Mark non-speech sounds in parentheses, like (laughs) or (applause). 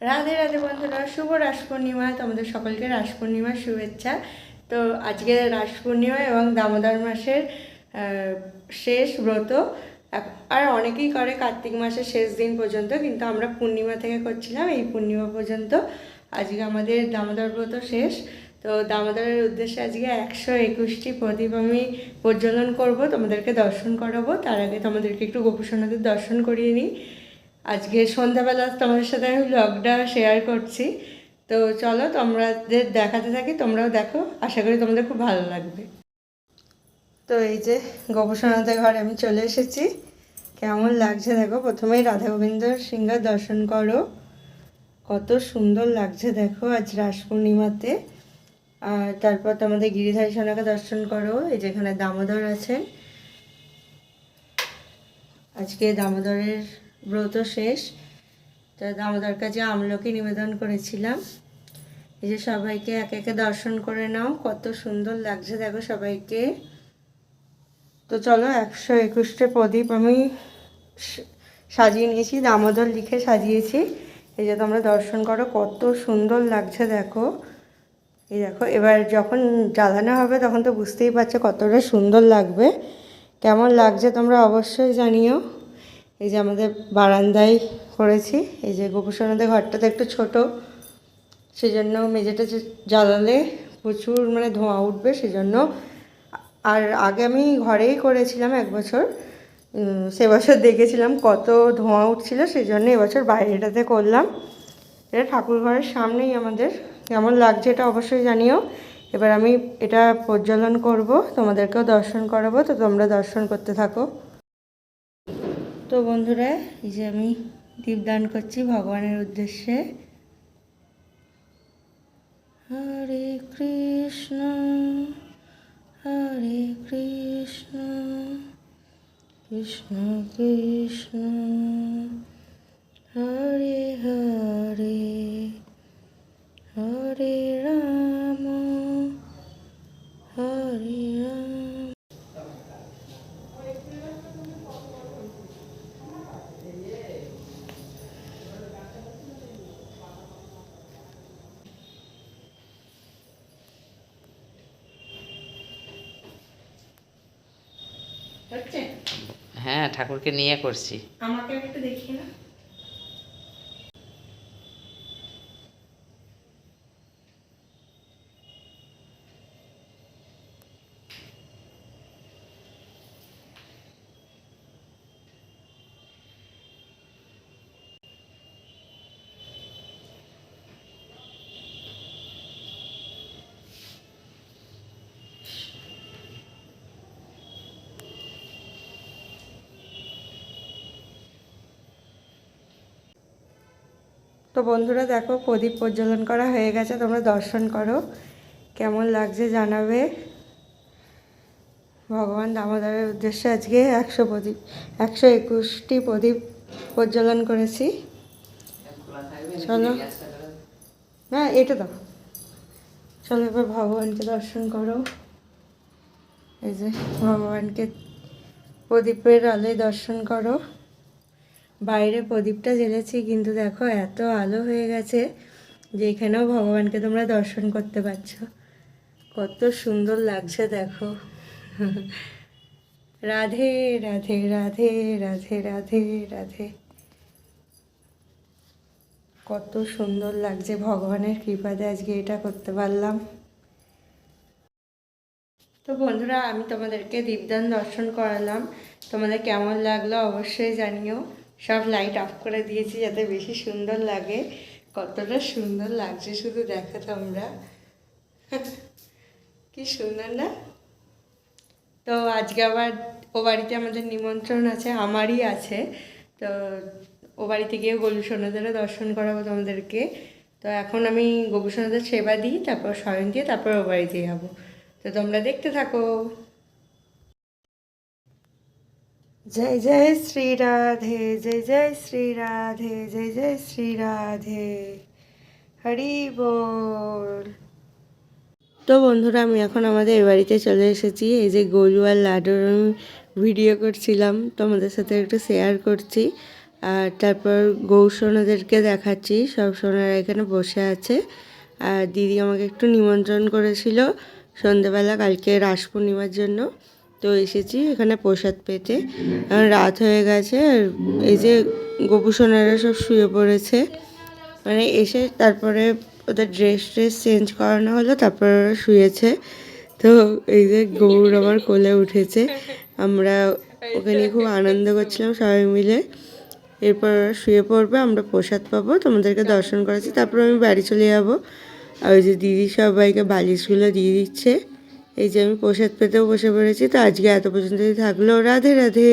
রাধে রাধে বন্ধুরা, শুভ রাস পূর্ণিমা তোমাদের সকলকে রাস পূর্ণিমার শুভেচ্ছা। তো আজকে রাস পূর্ণিমা এবং দামোদর মাসের শেষ ব্রত। আর অনেকেই করে কার্তিক মাসের শেষ দিন পর্যন্ত, কিন্তু আমরা পূর্ণিমা থেকে করছিলাম এই পূর্ণিমা পর্যন্ত। আজকে আমাদের দামোদর ব্রত শেষ। তো দামোদরের উদ্দেশ্যে আজকে একশো একুশটি প্রদীপ আমি প্রজ্বলন করব, তোমাদেরকে দর্শন করাবো। তার আগে তোমাদেরকে একটু গোপুসোনাদের দর্শন করিয়ে নিই। আজকে সন্ধ্যাবেলা তোমাদের সাথে আমি ব্লগটা শেয়ার করছি। তো চলো তোমাদের দেখাতে থাকি, তোমরাও দেখো, আশা করি তোমাদের খুব ভালো লাগবে। তো এই যে গোপসোনাদের ঘরে আমি চলে এসেছি। কেমন লাগছে দেখো? প্রথমেই রাধা গোবিন্দ সিংহার দর্শন করো। কত সুন্দর লাগছে দেখো আজ রাস পূর্ণিমাতে। আর তারপর তোমাদের গিরিধারী সোনাকে দর্শন করো, এই যেখানে দামোদর আছেন। আজকে দামোদরের ব্রত শেষ। তো দামোদর কাছে আমলকে নিবেদন করেছিলাম। এই যে সবাইকে একে একে দর্শন করে নাও, কত সুন্দর লাগছে দেখো সবাইকে। তো চলো একশো একুশটা প্রদীপ আমি সাজিয়ে নিয়েছি, দামোদর লিখে সাজিয়েছি। এই যে তোমরা দর্শন করো, কত সুন্দর লাগছে দেখো। এই দেখো, এবার যখন জ্বালানো হবে তখন তো বুঝতেই পারছ কতটা সুন্দর লাগবে। কেমন লাগছে তোমরা অবশ্যই জানিও। এই যে আমাদের বারান্দায় করেছি। এই যে গোপুসোনাদের ঘরটা তো একটু ছোটো। সেই জন্য মেঝেটা জ্বালালে প্রচুর মানে ধোঁয়া উঠবে সেই জন্য আর আগে আমি ঘরেই করেছিলাম এক বছর। সে বছর দেখেছিলাম কত ধোঁয়া উঠছিল সেই জন্য এবছর বাইরেটাতে করলাম। এটা ঠাকুর ঘরের সামনেই আমাদের। কেমন লাগছে এটা অবশ্যই জানিও। এবার আমি এটা প্রজ্বলন করব, তোমাদেরকেও দর্শন করাবো। তো তোমরা দর্শন করতে থাকো। তো বন্ধুরা, এই যে আমি দীপদান করছি ভগবানের উদ্দেশ্যে। হরে কৃষ্ণ হরে কৃষ্ণ কৃষ্ণ কৃষ্ণ, হরে হরে হরে রাম হরে রাম। হ্যাঁ ঠাকুরকে নিয়ে করছি। আমাকে একটু দেখিয়ে না তো বন্ধুরা দেখো প্রদীপ প্রজ্বলন করা হয়ে গেছে, তোমরা দর্শন করো। কেমন লাগছে জানাবে? ভগবান দামোদরের উদ্দেশ্যে আজকে একশো প্রদীপ, একশো একুশটি প্রদীপ প্রজ্বলন করেছি। চলো। না এটা দাও। চলো এবার ভগবানকে দর্শন করো। এই যে ভগবানকে প্রদীপের আলোয় দর্শন করো। বাইরে প্রদীপটা জ্বেলেছি, কিন্তু দেখো এত আলো হয়ে গেছে যে এখানেও ভগবানকে তোমরা দর্শন করতে পারছ। কত সুন্দর লাগছে দেখো। রাধে রাধে রাধে রাধে রাধে রাধে। কত সুন্দর লাগছে, ভগবানের কৃপাতে আজকে এটা করতে পারলাম। তো বন্ধুরা, আমি তোমাদেরকে দীপদান দর্শন করালাম। তোমাদের কেমন লাগল অবশ্যই জানিও। সব লাইট অফ করে দিয়েছি যাতে বেশি সুন্দর লাগে। কতটা সুন্দর লাগছে শুধু দেখো তোমরা। (laughs) কি সুন্দর না? তো আজকে আবার ও বাড়িতে আমাদের নিমন্ত্রণ আছে, আমারই আছে। তো ও বাড়িতে গিয়ে গলু দর্শন করাবো তোমাদেরকে। তো এখন আমি গবু সেবা দিই, তারপর স্বয়ং দিয়ে তারপর ও বাড়িতে যাব। তো তোমরা দেখতে থাকো। জয় জয় শ্রী রাধে, জয় জয় শ্রী রাধে, জয় জয় শ্রী রাধে। হরি বল। তো বন্ধুরা, আমি এখন আমাদের এ বাড়িতে চলে এসেছি। এই যে গোলু আর লাডুর ভিডিও করছিলাম তোমাদের সাথে একটু শেয়ার করছি। আর তারপর গৌ সোনাদেরকে দেখাচ্ছি, সব সোনারা এখানে বসে আছে। আর দিদি আমাকে একটু নিমন্ত্রণ করেছিল সন্ধেবেলা, কালকে রাস পূর্ণিমার জন্য। তো এসেছি এখানে প্রসাদ পেতে। রাত হয়ে গেছে, আর এই যে গোপু সোনারা সব শুয়ে পড়েছে। মানে এসে তারপরে ওদের ড্রেস ট্রেস চেঞ্জ করানো হলো, তারপর ওরা শুয়েছে। তো এই যে গৌর আমার কোলে উঠেছে। আমরা ওকে নিয়ে খুব আনন্দ করছিলাম সবাই মিলে। এরপর ওরা শুয়ে পড়বে, আমরা প্রসাদ পাবো, তোমাদেরকে দর্শন করেছি তারপর আমি বাড়ি চলে যাব। আর ওই যে দিদি সবাইকে বালিশগুলো দিয়ে দিচ্ছে। এই যে আমি প্রসাদ পেতেও বসে পড়েছি তো আজকে এত পর্যন্তই থাকল। রাধে রাধে।